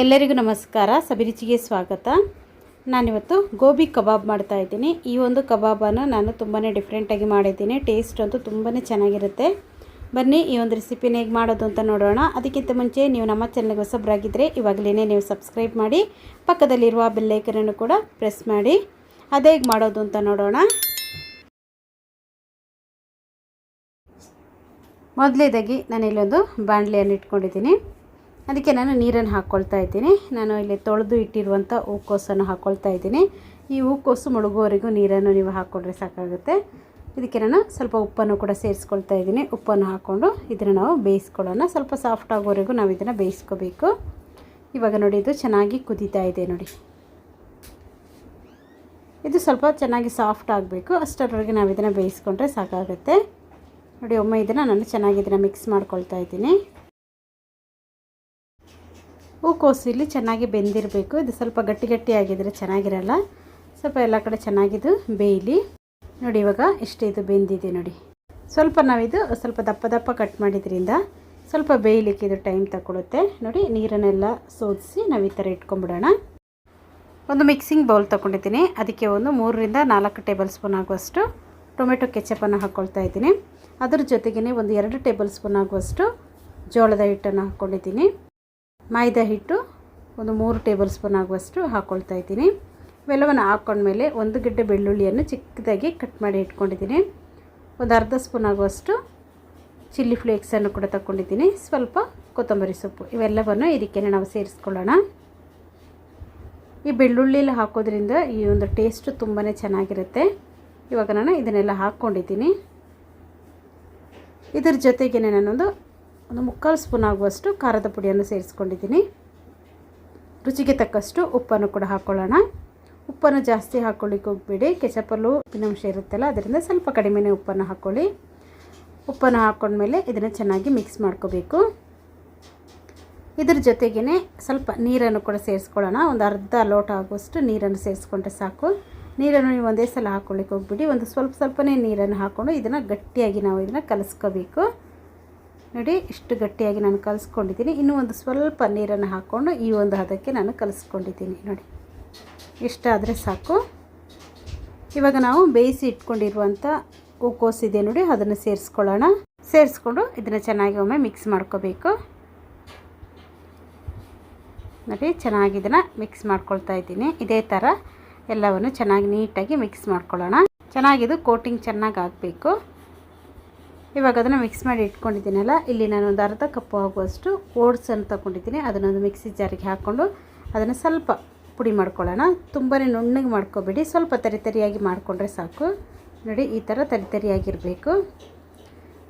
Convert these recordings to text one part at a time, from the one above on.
ಎಲ್ಲರಿಗೂ ನಮಸ್ಕಾರ. ಸಬಿರುಚಿಗೆ ಸ್ವಾಗತ. ನಾನಿವತ್ತು ಗೋಬಿ ಕಬಾಬ್ ಮಾಡ್ತಾ ಇದ್ದೀನಿ. ಈ ಒಂದು ಕಬಾಬನ್ನು ನಾನು ತುಂಬಾ ಡಿಫ್ರೆಂಟಾಗಿ ಮಾಡಿದ್ದೀನಿ. ಟೇಸ್ಟ್ ಅಂತೂ ತುಂಬಾ ಚೆನ್ನಾಗಿರುತ್ತೆ. ಬನ್ನಿ, ಈ ಒಂದು ರೆಸಿಪಿನ ಹೇಗೆ ಮಾಡೋದು ಅಂತ ನೋಡೋಣ. ಅದಕ್ಕಿಂತ ಮುಂಚೆ ನೀವು ನಮ್ಮ ಚಾನಲ್ಗೆ ಹೊಸಬ್ರಾಗಿದ್ದರೆ ಇವಾಗಲೇ ನೀವು ಸಬ್ಸ್ಕ್ರೈಬ್ ಮಾಡಿ, ಪಕ್ಕದಲ್ಲಿರುವ ಬೆಲ್ಲೈಕನನ್ನು ಕೂಡ ಪ್ರೆಸ್ ಮಾಡಿ. ಅದೇ ಹೇಗೆ ಮಾಡೋದು ಅಂತ ನೋಡೋಣ. ಮೊದಲೇದಾಗಿ ನಾನಿಲ್ಲೊಂದು ಬಾಣಲೆಯನ್ನು ಇಟ್ಕೊಂಡಿದ್ದೀನಿ ಅದಕ್ಕೆ ನಾನು ನೀರನ್ನು ಹಾಕ್ಕೊಳ್ತಾ ಇದ್ದೀನಿ. ನಾನು ಇಲ್ಲಿ ತೊಳೆದು ಇಟ್ಟಿರುವಂಥ ಹೂಕೋಸನ್ನು ಹಾಕ್ಕೊಳ್ತಾ ಇದ್ದೀನಿ. ಈ ಹೂಕೋಸು ಮುಳುಗುವವರೆಗೂ ನೀರನ್ನು ನೀವು ಹಾಕ್ಕೊಂಡ್ರೆ ಸಾಕಾಗುತ್ತೆ. ಇದಕ್ಕೆ ನಾನು ಸ್ವಲ್ಪ ಉಪ್ಪನ್ನು ಕೂಡ ಸೇರಿಸ್ಕೊಳ್ತಾ ಇದ್ದೀನಿ. ಉಪ್ಪನ್ನು ಹಾಕ್ಕೊಂಡು ಇದನ್ನು ನಾವು ಬೇಯಿಸ್ಕೊಳ್ಳೋಣ. ಸ್ವಲ್ಪ ಸಾಫ್ಟ್ ಆಗೋವರೆಗೂ ನಾವು ಇದನ್ನು ಬೇಯಿಸ್ಕೋಬೇಕು. ಇವಾಗ ನೋಡಿ, ಇದು ಚೆನ್ನಾಗಿ ಕುದೀತಾ ಇದೆ ನೋಡಿ. ಇದು ಸ್ವಲ್ಪ ಚೆನ್ನಾಗಿ ಸಾಫ್ಟ್ ಆಗಬೇಕು. ಅಷ್ಟರವರೆಗೆ ನಾವು ಇದನ್ನು ಬೇಯಿಸ್ಕೊಂಡ್ರೆ ಸಾಕಾಗುತ್ತೆ. ನೋಡಿ, ಒಮ್ಮೆ ಇದನ್ನು ನಾನು ಚೆನ್ನಾಗಿ ಇದನ್ನು ಮಿಕ್ಸ್ ಮಾಡ್ಕೊಳ್ತಾ ಇದ್ದೀನಿ. ಹೂಕೋಸು ಇಲ್ಲಿ ಚೆನ್ನಾಗಿ ಬೆಂದಿರಬೇಕು. ಇದು ಸ್ವಲ್ಪ ಗಟ್ಟಿ ಗಟ್ಟಿ ಆಗಿದ್ರೆ ಚೆನ್ನಾಗಿರಲ್ಲ. ಸ್ವಲ್ಪ ಎಲ್ಲ ಕಡೆ ಚೆನ್ನಾಗಿದ್ದು ಬೇಯಲಿ. ನೋಡಿ ಇವಾಗ ಎಷ್ಟು ಇದು ಬೆಂದಿದೆ ನೋಡಿ. ಸ್ವಲ್ಪ ನಾವಿದು ಸ್ವಲ್ಪ ದಪ್ಪ ದಪ್ಪ ಕಟ್ ಮಾಡಿದ್ರಿಂದ ಸ್ವಲ್ಪ ಬೇಯಲಿಕ್ಕೆ ಇದು ಟೈಮ್ ತಗೊಳುತ್ತೆ. ನೋಡಿ ನೀರನ್ನೆಲ್ಲ ಸೋದಿಸಿ ನಾವು ಈ ಥರ ಇಟ್ಕೊಂಬಿಡೋಣ. ಒಂದು ಮಿಕ್ಸಿಂಗ್ ಬೌಲ್ ತೊಗೊಂಡಿದ್ದೀನಿ. ಅದಕ್ಕೆ ಒಂದು ಮೂರರಿಂದ ನಾಲ್ಕು ಟೇಬಲ್ ಸ್ಪೂನ್ ಆಗುವಷ್ಟು ಟೊಮೆಟೊ ಕೆಚಪನ್ನು ಹಾಕ್ಕೊಳ್ತಾ ಇದ್ದೀನಿ. ಅದ್ರ ಜೊತೆಗೇ ಒಂದು ಎರಡು ಟೇಬಲ್ ಸ್ಪೂನ್ ಆಗುವಷ್ಟು ಜೋಳದ ಹಿಟ್ಟನ್ನು ಹಾಕ್ಕೊಂಡಿದ್ದೀನಿ ಮೈದಾ ಹಿಟ್ಟು ಒಂದು ಮೂರು ಟೇಬಲ್ ಸ್ಪೂನ್ ಆಗುವಷ್ಟು ಹಾಕ್ಕೊಳ್ತಾ ಇದ್ದೀನಿ. ಇವೆಲ್ಲವನ್ನು ಹಾಕ್ಕೊಂಡ್ಮೇಲೆ ಒಂದು ಗಿಡ್ಡೆ ಬೆಳ್ಳುಳ್ಳಿಯನ್ನು ಚಿಕ್ಕದಾಗಿ ಕಟ್ ಮಾಡಿ ಇಟ್ಕೊಂಡಿದ್ದೀನಿ. ಒಂದು ಅರ್ಧ ಸ್ಪೂನ್ ಆಗುವಷ್ಟು ಚಿಲ್ಲಿ ಫ್ಲೇಕ್ಸನ್ನು ಕೂಡ ತಗೊಂಡಿದ್ದೀನಿ ಸ್ವಲ್ಪ ಕೊತ್ತಂಬರಿ ಸೊಪ್ಪು ಇವೆಲ್ಲವನ್ನು ಇದಕ್ಕೆ ನಾವು ಸೇರಿಸ್ಕೊಳ್ಳೋಣ. ಈ ಬೆಳ್ಳುಳ್ಳಿಲಿ ಹಾಕೋದ್ರಿಂದ ಈ ಒಂದು ಟೇಸ್ಟು ತುಂಬಾ ಚೆನ್ನಾಗಿರುತ್ತೆ. ಇವಾಗ ನಾನು ಇದನ್ನೆಲ್ಲ ಹಾಕ್ಕೊಂಡಿದ್ದೀನಿ. ಇದರ ಜೊತೆಗೇ ನಾನೊಂದು ಒಂದು ಮುಕ್ಕಾಲು ಸ್ಪೂನ್ ಆಗುವಷ್ಟು ಖಾರದ ಪುಡಿಯನ್ನು ಸೇರಿಸ್ಕೊಂಡಿದ್ದೀನಿ. ರುಚಿಗೆ ತಕ್ಕಷ್ಟು ಉಪ್ಪನ್ನು ಕೂಡ ಹಾಕ್ಕೊಳ್ಳೋಣ ಉಪ್ಪನ್ನು ಜಾಸ್ತಿ ಹಾಕ್ಕೊಳ್ಳಿಕ್ಕೆ ಹೋಗ್ಬೇಡಿ. ಕೆಚಪಲ್ಲು ಉಪ್ಪಿನಂಶ ಇರುತ್ತಲ್ಲ, ಅದರಿಂದ ಸ್ವಲ್ಪ ಕಡಿಮೆನೇ ಉಪ್ಪನ್ನು ಹಾಕ್ಕೊಳ್ಳಿ ಉಪ್ಪನ್ನು ಹಾಕ್ಕೊಂಡ್ಮೇಲೆ ಇದನ್ನು ಚೆನ್ನಾಗಿ ಮಿಕ್ಸ್ ಮಾಡ್ಕೋಬೇಕು. ಇದ್ರ ಜೊತೆಗೇ ಸ್ವಲ್ಪ ನೀರನ್ನು ಕೂಡ ಸೇರಿಸ್ಕೊಳ್ಳೋಣ. ಒಂದು ಅರ್ಧ ಲೋಟ ಆಗುವಷ್ಟು ನೀರನ್ನು ಸೇರಿಸ್ಕೊಂಡ್ರೆ ಸಾಕು. ನೀರನ್ನು ನೀವು ಒಂದೇ ಸಲ ಹಾಕ್ಕೊಳ್ಳಿಕ್ಕೆ ಹೋಗ್ಬಿಡಿ. ಒಂದು ಸ್ವಲ್ಪ ಸ್ವಲ್ಪನೇ ನೀರನ್ನು ಹಾಕ್ಕೊಂಡು ಇದನ್ನು ಗಟ್ಟಿಯಾಗಿ ನಾವು ಇದನ್ನು ಕಲಿಸ್ಕೋಬೇಕು. ನೋಡಿ, ಇಷ್ಟು ಗಟ್ಟಿಯಾಗಿ ನಾನು ಕಲಿಸ್ಕೊಂಡಿದ್ದೀನಿ. ಇನ್ನೂ ಒಂದು ಸ್ವಲ್ಪ ನೀರನ್ನು ಹಾಕ್ಕೊಂಡು ಈ ಒಂದು ಹದಕ್ಕೆ ನಾನು ಕಲಿಸ್ಕೊಂಡಿದ್ದೀನಿ. ನೋಡಿ, ಇಷ್ಟಾದರೆ ಸಾಕು. ಇವಾಗ ನಾವು ಬೇಯಿಸಿ ಇಟ್ಕೊಂಡಿರುವಂಥ ಇದೆ ನೋಡಿ, ಅದನ್ನು ಸೇರಿಸ್ಕೊಳ್ಳೋಣ. ಸೇರಿಸ್ಕೊಂಡು ಇದನ್ನು ಚೆನ್ನಾಗಿ ಒಮ್ಮೆ ಮಿಕ್ಸ್ ಮಾಡ್ಕೋಬೇಕು. ನೋಡಿ, ಚೆನ್ನಾಗಿ ಇದನ್ನು ಮಿಕ್ಸ್ ಮಾಡ್ಕೊಳ್ತಾ ಇದ್ದೀನಿ. ಇದೇ ಥರ ಎಲ್ಲವನ್ನು ಚೆನ್ನಾಗಿ ನೀಟಾಗಿ ಮಿಕ್ಸ್ ಮಾಡ್ಕೊಳ್ಳೋಣ. ಚೆನ್ನಾಗಿದು ಕೋಟಿಂಗ್ ಚೆನ್ನಾಗಿ ಆಗಬೇಕು. ಇವಾಗ ಅದನ್ನು ಮಿಕ್ಸ್ ಮಾಡಿ ಇಟ್ಕೊಂಡಿದ್ದೀನಲ್ಲ, ಇಲ್ಲಿ ನಾನು ಒಂದು ಅರ್ಧ ಕಪ್ಪು ಆಗುವಷ್ಟು ಓಟ್ಸನ್ನು ತಗೊಂಡಿದ್ದೀನಿ ಅದನ್ನೊಂದು ಮಿಕ್ಸಿ ಜಾರಿಗೆ ಹಾಕ್ಕೊಂಡು ಅದನ್ನು ಸ್ವಲ್ಪ ಪುಡಿ ಮಾಡ್ಕೊಳ್ಳೋಣ. ತುಂಬಾ ನುಣ್ಣಗೆ ಮಾಡ್ಕೋಬೇಡಿ. ಸ್ವಲ್ಪ ತರಿ ತರಿಯಾಗಿ ಮಾಡಿಕೊಂಡ್ರೆ ಸಾಕು. ನೋಡಿ, ಈ ಥರ ತರಿ ತರಿಯಾಗಿರಬೇಕು.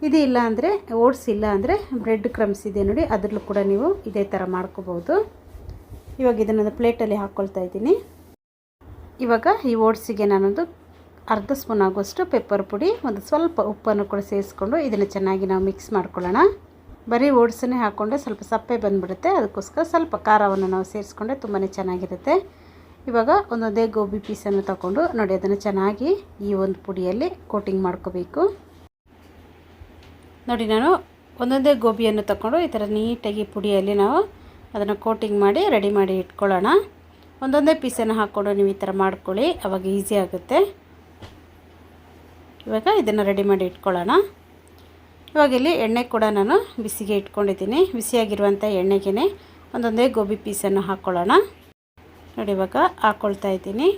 ಇದು ಇಲ್ಲ ಅಂದರೆ ಓಟ್ಸ್ ಇಲ್ಲ ಅಂದರೆ ಬ್ರೆಡ್ ಕ್ರಮ್ಸ್ ಇದೆ ನೋಡಿ, ಅದರಲ್ಲೂ ಕೂಡ ನೀವು ಇದೇ ಥರ ಮಾಡ್ಕೋಬೋದು ಇವಾಗ ಇದನ್ನೊಂದು ಪ್ಲೇಟಲ್ಲಿ ಹಾಕ್ಕೊಳ್ತಾ ಇದ್ದೀನಿ. ಇವಾಗ ಈ ಓಟ್ಸಿಗೆ ನಾನೊಂದು ಅರ್ಧ ಸ್ಪೂನ್ ಆಗುವಷ್ಟು ಪೆಪ್ಪರ್ ಪುಡಿ, ಒಂದು ಸ್ವಲ್ಪ ಉಪ್ಪನ್ನು ಕೂಡ ಸೇರಿಸ್ಕೊಂಡು ಇದನ್ನು ಚೆನ್ನಾಗಿ ನಾವು ಮಿಕ್ಸ್ ಮಾಡ್ಕೊಳ್ಳೋಣ. ಬರೀ ಓಡಿಸನೇ ಹಾಕ್ಕೊಂಡ್ರೆ ಸ್ವಲ್ಪ ಸಪ್ಪೆ ಬಂದುಬಿಡುತ್ತೆ. ಅದಕ್ಕೋಸ್ಕರ ಸ್ವಲ್ಪ ಖಾರವನ್ನು ನಾವು ಸೇರಿಸ್ಕೊಂಡ್ರೆ ತುಂಬಾ ಚೆನ್ನಾಗಿರುತ್ತೆ. ಇವಾಗ ಒಂದೊಂದೇ ಗೋಬಿ ಪೀಸನ್ನು ತಗೊಂಡು ನೋಡಿ, ಅದನ್ನು ಚೆನ್ನಾಗಿ ಈ ಒಂದು ಪುಡಿಯಲ್ಲಿ ಕೋಟಿಂಗ್ ಮಾಡ್ಕೋಬೇಕು. ನೋಡಿ, ನಾನು ಒಂದೊಂದೇ ಗೋಬಿಯನ್ನು ತಗೊಂಡು ಈ ಥರ ನೀಟಾಗಿ ಪುಡಿಯಲ್ಲಿ ನಾವು ಅದನ್ನು ಕೋಟಿಂಗ್ ಮಾಡಿ ರೆಡಿ ಮಾಡಿ ಇಟ್ಕೊಳ್ಳೋಣ. ಒಂದೊಂದೇ ಪೀಸನ್ನು ಹಾಕ್ಕೊಂಡು ನೀವು ಈ ಥರ ಮಾಡ್ಕೊಳ್ಳಿ, ಅವಾಗ ಈಸಿ ಆಗುತ್ತೆ. ಇವಾಗ ಇದನ್ನು ರೆಡಿ ಮಾಡಿ ಇಟ್ಕೊಳ್ಳೋಣ. ಇವಾಗ ಇಲ್ಲಿ ಎಣ್ಣೆ ಕೂಡ ನಾನು ಬಿಸಿಗೆ ಇಟ್ಕೊಂಡಿದ್ದೀನಿ. ಬಿಸಿಯಾಗಿರುವಂಥ ಎಣ್ಣೆಗೆ ಒಂದೊಂದೇ ಗೋಬಿ ಪೀಸನ್ನು ಹಾಕ್ಕೊಳ್ಳೋಣ ನೋಡಿ ಇವಾಗ ಹಾಕ್ಕೊಳ್ತಾ ಇದ್ದೀನಿ.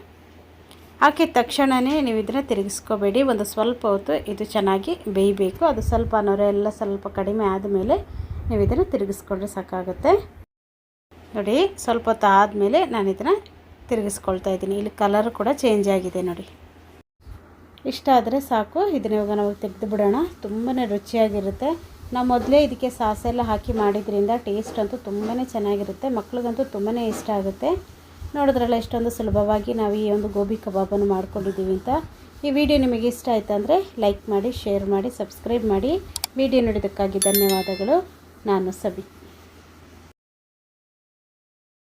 ಹಾಕಿದ ತಕ್ಷಣವೇ ನೀವು ಇದನ್ನು ತಿರುಗಿಸ್ಕೋಬೇಡಿ. ಒಂದು ಸ್ವಲ್ಪ ಹೊತ್ತು ಇದು ಚೆನ್ನಾಗಿ ಬೇಯಬೇಕು. ಅದು ಸ್ವಲ್ಪ ನೊರೆ ಎಲ್ಲ ಸ್ವಲ್ಪ ಕಡಿಮೆ ಆದಮೇಲೆ ನೀವು ಇದನ್ನು ತಿರುಗಿಸ್ಕೊಂಡ್ರೆ ಸಾಕಾಗುತ್ತೆ. ನೋಡಿ, ಸ್ವಲ್ಪ ಹೊತ್ತು ಆದಮೇಲೆ ನಾನು ಇದನ್ನು ತಿರುಗಿಸ್ಕೊಳ್ತಾ ಇದ್ದೀನಿ. ಇಲ್ಲಿ ಕಲರ್ ಕೂಡ ಚೇಂಜ್ ಆಗಿದೆ ನೋಡಿ. ಇಷ್ಟ ಆದರೆ ಸಾಕು. ಇದನ್ನ ಇವಾಗ ನಾವು ತೆಗೆದು ಬಿಡೋಣ ತುಂಬಾ ರುಚಿಯಾಗಿರುತ್ತೆ. ನಾವು ಮೊದಲೇ ಇದಕ್ಕೆ ಸಾಸೆಲ್ಲ ಹಾಕಿ ಮಾಡಿದ್ರಿಂದ ಟೇಸ್ಟ್ ಅಂತೂ ತುಂಬಾ ಚೆನ್ನಾಗಿರುತ್ತೆ. ಮಕ್ಳಿಗಂತೂ ತುಂಬಾ ಇಷ್ಟ ಆಗುತ್ತೆ. ನೋಡಿದ್ರಲ್ಲ, ಎಷ್ಟೊಂದು ಸುಲಭವಾಗಿ ನಾವು ಈ ಒಂದು ಗೋಬಿ ಕಬಾಬನ್ನು ಮಾಡ್ಕೊಂಡಿದ್ದೀವಿ ಅಂತ. ಈ ವಿಡಿಯೋ ನಿಮಗೆ ಇಷ್ಟ ಆಯ್ತು ಅಂದರೆ ಲೈಕ್ ಮಾಡಿ ಶೇರ್ ಮಾಡಿ ಸಬ್ಸ್ಕ್ರೈಬ್ ಮಾಡಿ. ವಿಡಿಯೋ ನೋಡಿದ್ದಕ್ಕಾಗಿ ಧನ್ಯವಾದಗಳು. ನಾನು ಸಬಿ